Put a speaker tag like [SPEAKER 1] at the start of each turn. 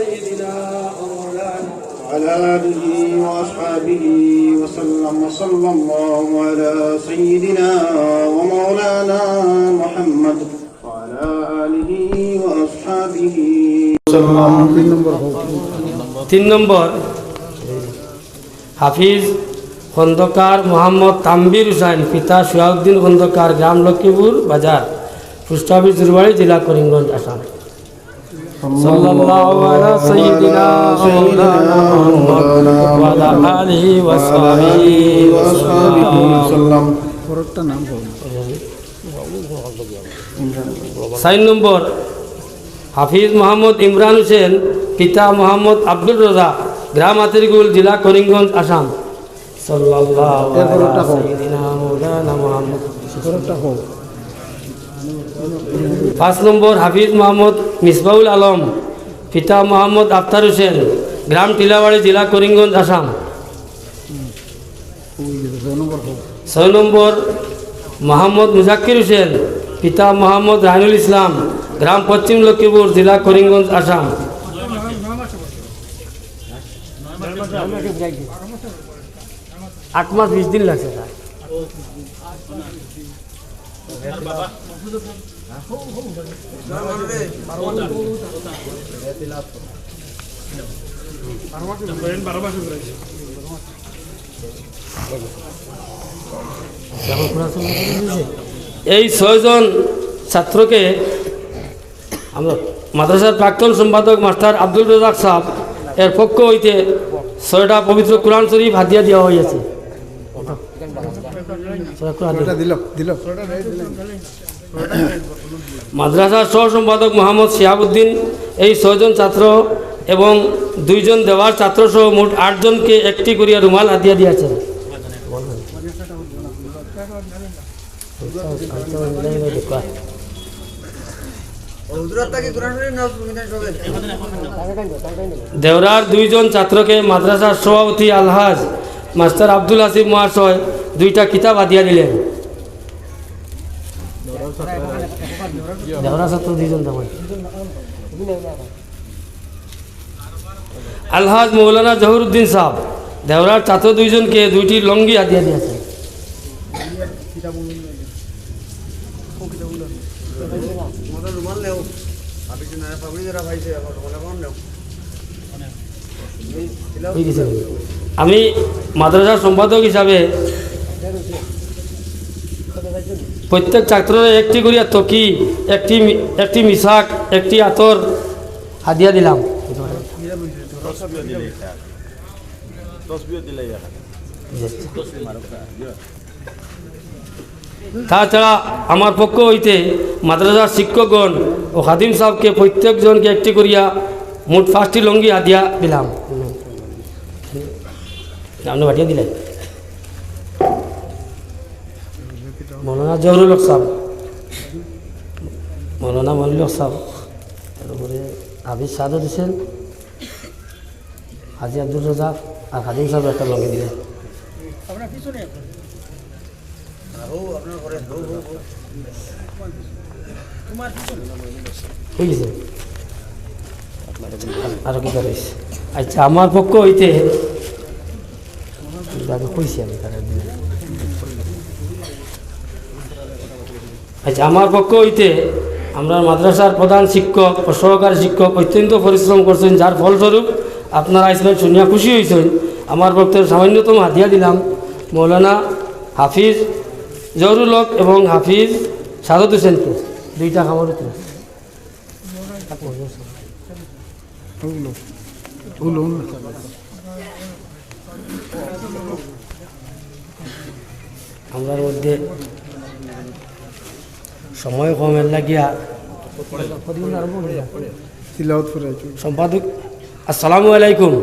[SPEAKER 1] سيدنا ومولانا
[SPEAKER 2] وعلى آله وأصحابه وسلم وصلى الله على سيدنا ومولانا محمد وعلى آله وأصحابه وسلم
[SPEAKER 1] তিন নম্বর হাফিজ খন্দকার মোহাম্মদ তাম্বির হুসাইন পিতা সুয়াউদ্দিন খন্দকার গ্রাম লক্ষ্মীপুর বাজার পোস্ট অফিস দুর্বাড়ি জেলা করিমগঞ্জ আসাম সাইয়্যিদিনা মাওলানা মুহাম্মদ ওয়া আলা আলিহি ওয়া সাহবিহি ওয়া নম্বর হাফিজ মোহাম্মদ ইমরান হোসেন পিতা মোহাম্মদ আব্দুল রাজা গ্রাম আতিরগুল জেলা করিমগঞ্জ আসাম। সাল্লাল্লাহু আলা সাইয়্যিদিনা মাওলানা মুহাম্মদ পাঁচ নম্বর হাফিজ মোহাম্মদ মিসবাউল আলম পিতা মোহাম্মদ আফতার হোসেন গ্রাম টিলাবাড়ি জেলা করিমগঞ্জ আসাম। ছয় নম্বর মোহাম্মদ মুজাক্কির হোসেন পিতা মোহাম্মদ রাহিনুল ইসলাম গ্রাম পশ্চিম লক্ষ্মীপুর জেলা করিমগঞ্জ আসাম। আট মাস বিশ দিন লাগছে তার। এই ছয়জন ছাত্রকে আমরা মাদ্রাসার প্রাক্তন সম্পাদক মাস্টার আব্দুল রাজাক সাহ এর পক্ষ হইতে ছয়টা পবিত্র কোরআন শরীফ হাতিয়া দেওয়া হয়েছে মাদ্রাসার সহ সম্পাদক মোহাম্মদ শিহাবুদ্দিন এই ছয়জন ছাত্র এবং দুইজন দেওয়ার ছাত্রসহ মোট আটজনকে একটি করিয়া রুমাল হাতিয়া দিয়েছেন। দেওরার দুইজন ছাত্রকে মাদ্রাসার সভাপতি আলহাজ মাস্টার আব্দুল হাসিব মহাশয় দুইটা কিতাব আদিয়া দিলেন। আলহাজ মৌলানা জহুরুদ্দিন সাহ দেওরার ছাত্র দুইজনকে দুইটি লঙ্গি ঠিক আছে। আমি মাদ্রাসার সম্পাদক হিসাবে প্রত্যেক ছাত্রের একটি করিয়া তকি একটি একটি মিশাক, একটি আতর হাদিয়া দিলাম। তাছাড়া আমার পক্ষ হইতে মাদ্রাসার শিক্ষকগণ ও খাদিম সাহেবকে প্রত্যেকজনকে একটি করিয়া মোট পাঁচটি লঙ্গি হাদিয়া দিলাম। আপনি পাঠিয়ে দিলেন জহরুল সাহেব। মৌলানা মলিল হক সাহেব। তারপরে হাফিজ সাদও দিচ্ছেন হাজি আব্দুল রাজাক আর খাদিম সাহেব একটা লঙ্গি দিলেন। আরও কি আচ্ছা আমার পক্ষ হইতে কইছি আমি তারা আচ্ছা আমার পক্ষ হইতে আমরা মাদ্রাসার প্রধান শিক্ষক ও সহকারী শিক্ষক অত্যন্ত পরিশ্রম করছেন, যার ফলস্বরূপ আপনারা ইসলাম শুনিয়া খুশি হয়েছেন আমার পক্ষে সামান্যতম হাতিয়া দিলাম, মৌলানা হাফিজ জহরুল হক এবং হাফিজ সাদত হোসেনকে দুইটা খাবার হতো আমরার মধ্যে সময় কমের লাগিয়া সম্পাদক আসসালামু আলাইকুম।